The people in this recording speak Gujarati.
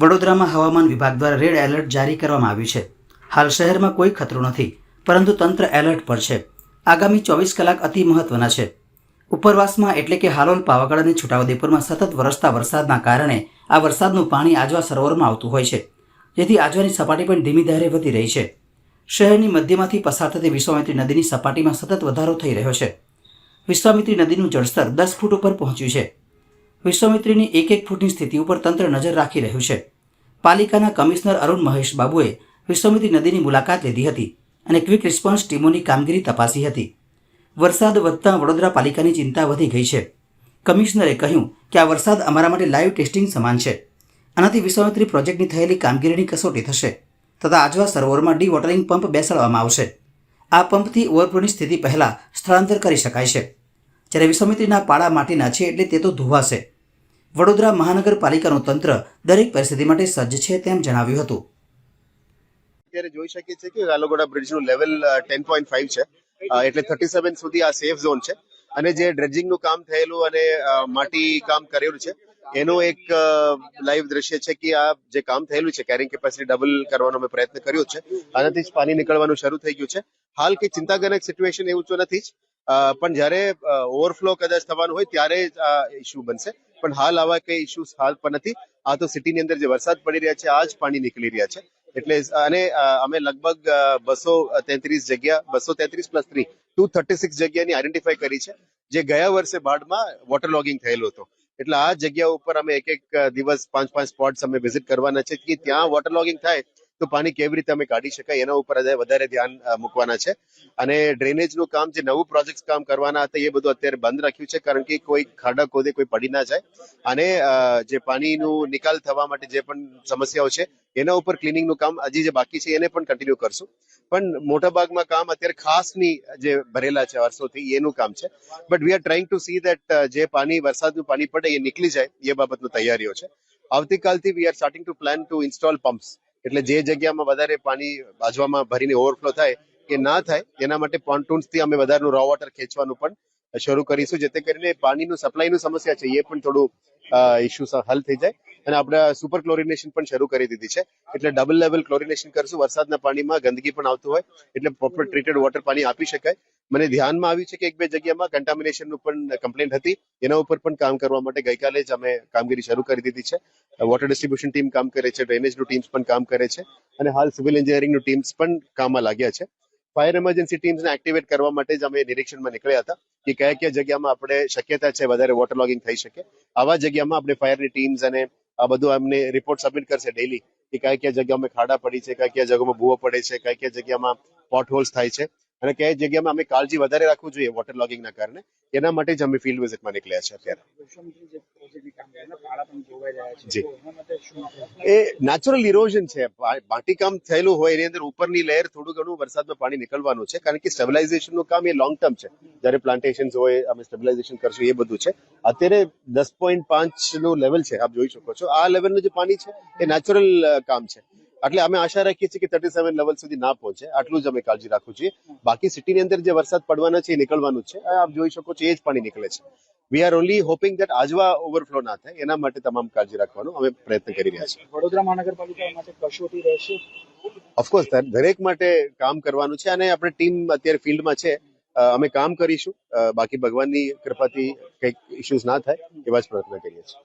વડોદરામાં હવામાન વિભાગ દ્વારા રેડ એલર્ટ જારી કરવામાં આવ્યું છે. હાલ શહેરમાં કોઈ ખતરો નથી, પરંતુ તંત્ર એલર્ટ પર છે. આગામી ચોવીસ કલાક અતિ મહત્વના છે. ઉપરવાસમાં એટલે કે હાલોલ, પાવાગઢ અને છોટાઉદેપુરમાં સતત વરસતા વરસાદના કારણે આ વરસાદનું પાણી આજવા સરોવરમાં આવતું હોય છે, જેથી આજવાની સપાટી પણ ધીમી ધારે વધી રહી છે. શહેરની મધ્યમાંથી પસાર થતી વિશ્વામિત્રી નદીની સપાટીમાં સતત વધારો થઈ રહ્યો છે. વિશ્વામિત્રી નદીનું જળસ્તર દસ ફૂટ ઉપર પહોંચ્યું છે. વિશ્વામિત્રીની એક એક ફૂટની સ્થિતિ ઉપર તંત્ર નજર રાખી રહ્યું છે. પાલિકાના કમિશનર અરુણ મહેશ બાબુએ વિશ્વામિત્રી નદીની મુલાકાત લીધી હતી અને ક્વિક રિસ્પોન્સ ટીમોની કામગીરી તપાસી હતી. વરસાદ વધતા વડોદરા પાલિકાની ચિંતા વધી ગઈ છે. કમિશનરે કહ્યું કે આ વરસાદ અમારા માટે લાઈવ ટેસ્ટિંગ સમાન છે. આનાથી વિશ્વામિત્રી પ્રોજેક્ટની થયેલી કામગીરીની કસોટી થશે તથા આજવા સરોવરમાં ડી વોટરિંગ પંપ બેસાડવામાં આવશે. આ પંપથી ઓવરફ્લોની સ્થિતિ પહેલાં સ્થળાંતર કરી શકાય છે. જ્યારે વિશ્વામિત્રીના પાળા માટીના છે એટલે તે તો ધોવાશે. વડોદરા મહાનગરપાલિકાનું તંત્ર દરેક પરિસ્થિતિ માટે સજ્જ છે તેમ જણાવ્યું હતું. અત્યારે જોઈ શકીએ છીએ કે ગાલોગોડા બ્રિજનું લેવલ ટેન પોઈન્ટ ફાઈવ છે. એટલે થર્ટી સેવન સુધી આ સેફ ઝોન છે. અને જે ડ્રેજિંગનું કામ થયેલું અને માટી કામ કરેલું છે, એનું એક લાઈવ દ્રશ્ય છે કે આ જે કામ થયેલું છે કેરિંગ કેપેસિટી ડબલ કરવાનો અમે પ્રયત્ન કર્યો છે. આનાથી જ પાણી નીકળવાનું શરૂ થઈ ગયું છે. હાલ કે ચિંતાજનક સિચ્યુએશન એવું તો નથી જ. પણ જ્યારે ઓવરફ્લો કદાચ થવાનું હોય ત્યારે જ આ ઇસ્યુ બનશે. પણ હાલ આવા કઈ ઇસ્યુઝ હાલ પણ નથી. આ તો સિટીની અંદર જે વરસાદ પડી રહ્યા છે, આ જ પાણી નીકળી રહ્યા છે. એટલે, અને અમે લગભગ બસો તેત્રીસ જગ્યા, બસો તેત્રીસ plus three two thirty six જગ્યાની આઈડેન્ટિફાઈ કરી છે, જે ગયા વર્ષે બાઢમાં વોટર લોગિંગ થયેલું હતું. એટલે આ જગ્યા ઉપર અમે એક એક દિવસ પાંચ પાંચ સ્પોટ્સ અમે વિઝિટ કરવાના છે કે ત્યાં વોટર લોગિંગ થાય તો પાણી કેવી રીતે અમે કાઢી શકાય એના ઉપર વધારે ધ્યાન મૂકવાના છે. અને ડ્રેનેજનું કામ, જે નવું પ્રોજેક્ટ કામ કરવાના હતા, એ બધું અત્યારે બંધ રાખ્યું છે, કારણ કે કોઈ ખાડા ખોદે, કોઈ પડી ના જાય. અને જે પાણીનું નિકાલ થવા માટે જે પણ સમસ્યાઓ છે, એના ઉપર ક્લિનિંગનું કામ હજી જે બાકી છે, એને પણ કન્ટિન્યુ કરશું. પણ મોટા ભાગમાં કામ અત્યારે ખાસની જે ભરેલા છે, વર્ષોથી, એનું કામ છે. But we are trying to see that જે પાણી, વરસાદનું પાણી પડે, એ નીકળી જાય, એ બાબતની તૈયારીઓ છે. આવતીકાલથી we are starting to plan to install pumps એટલે જે જગ્યામાં વધારે પાણી બાજવામાં ભરીને ઓવરફ્લો થાય કે ના થાય, એના માટે pontoons થી અમે વધારેનું રો વોટર ખેંચવાનું પણ શરૂ કરીશું, જેથી કરીને પાણીનું સપ્લાયનું સમસ્યા છે, એ પણ થોડું ઇસ્યુ હલ થઈ જાય. અને આપણે સુપર ક્લોરિનેશન પણ શરૂ કરી દીધી છે. એટલે ડબલ લેવલ ક્લોરિનેશન કરશું. વરસાદના પાણીમાં ગંદકી પણ આવતું હોય, એટલે પ્રોપર ટ્રીટેડ વોટર પાણી આપી શકાય. મને ધ્યાનમાં આવ્યું છે કે એક બે જગ્યામાં કન્ટામિનેશનનું પણ કમ્પ્લેન્ટ હતી. એના ઉપર પણ કામ કરવા માટે ગઈકાલે જ અમે કામગીરી શરૂ કરી દીધી છે. વોટર ડિસ્ટ્રીબ્યુશન ટીમ કામ કરે છે ડ્રેનેજનું ટીમ્સ પણ કામ કરે છે, અને હાલ સિવિલ એન્જિનિયરિંગનું ટીમ્સ પણ કામમાં લાગ્યા છે. ફાયર એમરજન્સી ટીમ્સને એક્ટિવેટ કરવા માટે જ અમે નિરીક્ષણમાં નીકળ્યા હતા કે કયા કયા જગ્યામાં આપણે શક્યતા છે વધારે વોટર લોગિંગ થઈ શકે. આવા જગ્યામાં આપણે ફાયરની ટીમ્સ અને આ બધું અમને રિપોર્ટ સબમિટ કરશે ડેલી કે કયા કયા જગ્યામાં ખાડા પડી છે કયા કયા જગ્યામાં ભૂવો પડે છે કયા કયા જગ્યામાં પોટ હોલ્સ થાય છે. અને કઈ જગ્યામાં અમે કાળજી વધારે રાખવું જોઈએ વોટર લોગિંગના કારણે. એના માટે જ અમે ફિલ્ડ વિઝિટમાં નીકળ્યા છે અત્યારે. જે એ નેચરલ ઇરોઝન છે. માટીકામ થયેલું હોય એની અંદર ઉપરની લેયર થોડું ઘણું વરસાદમાં પાણી નીકળવાનું છે. કારણ કે સ્ટેબિલાઇઝેશનનું કામ એ લોંગ ટર્મ છે. જ્યારે પ્લાન્ટેશન હોય અમે સ્ટેબિલાઇઝેશન કરશું એ બધું છે. અત્યારે દસ પોઈન્ટ પાંચનું લેવલ છે. આપ જોઈ શકો છો. આ લેવલનું જે પાણી છે એ નેચરલ કામ છે. એટલે અમે આશા રાખીએ છીએ કે થર્ટી સેવન લેવલ સુધી ના પહોંચે. આટલું જ અમે કાળજી રાખવું છીએ. બાકી સિટીની અંદર જે વરસાદ પડવાના છે એ નીકળવાનું છે. આપ જોઈ શકો છો એ જ પાણી નીકળે છે. We are only hoping that Ajwa overflow ના થાય. એના માટે તમામ કાળજી રાખવાનો અમે પ્રયત્ન કરી રહ્યા છીએ. વડોદરા મહાનગરપાલિકા માટે કસોટી રહેશે ઓફકોર્સ દરેક માટે કામ કરવાનું છે અને આપણે ટીમ અત્યારે ફિલ્ડમાં છે. અમે કામ કરીશું. બાકી ભગવાનની કૃપાથી કંઈક ઇશ્યુઝ ના થાય એવા જ પ્રયત્ન કરીએ છીએ.